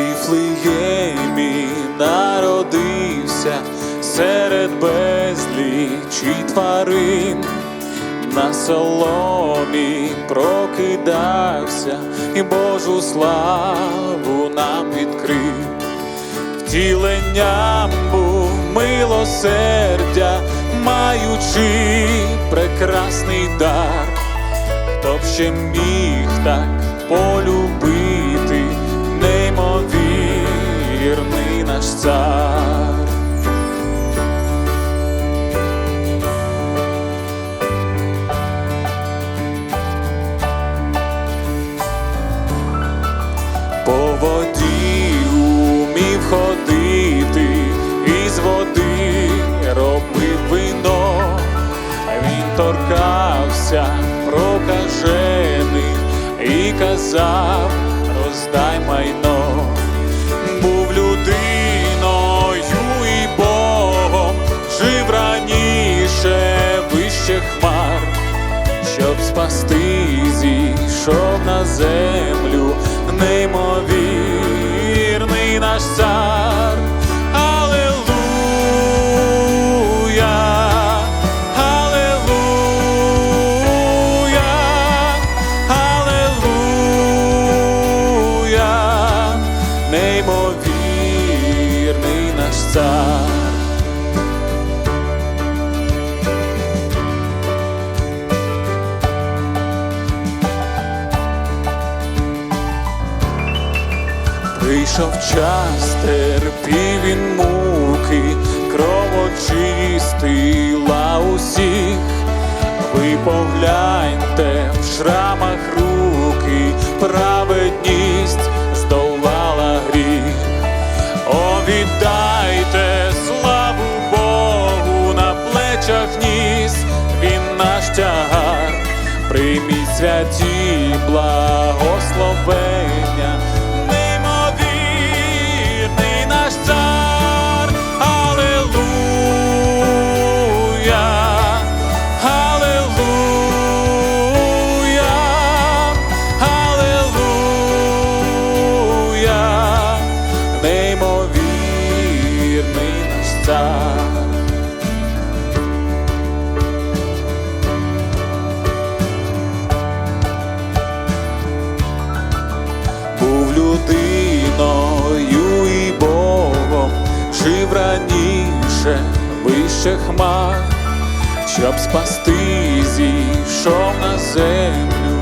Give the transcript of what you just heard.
Віфлеємі народився серед безлічі тварин, на соломі прокидався і Божу славу нам відкрив. Втіленням був милосердя, маючи прекрасний дар, хто б ще міг так полюбити, цар. По воді умів ходити, із води робив вино, він торкався прокажений і казав, вище хмар щоб спасти, зійшов на землю, неймовірний наш цар. Неймовірний наш цар. Прийшов час, терпів він муки, кровочистила усіх. Ви погляньте в шрамах руки, праведність здолала гріх. О, славу Богу на плечах ніс, він наш тягар, прийміть святі благословення, наш був людиною і Богом, жив раніше вище хмар, щоб спасти, зійшов на землю,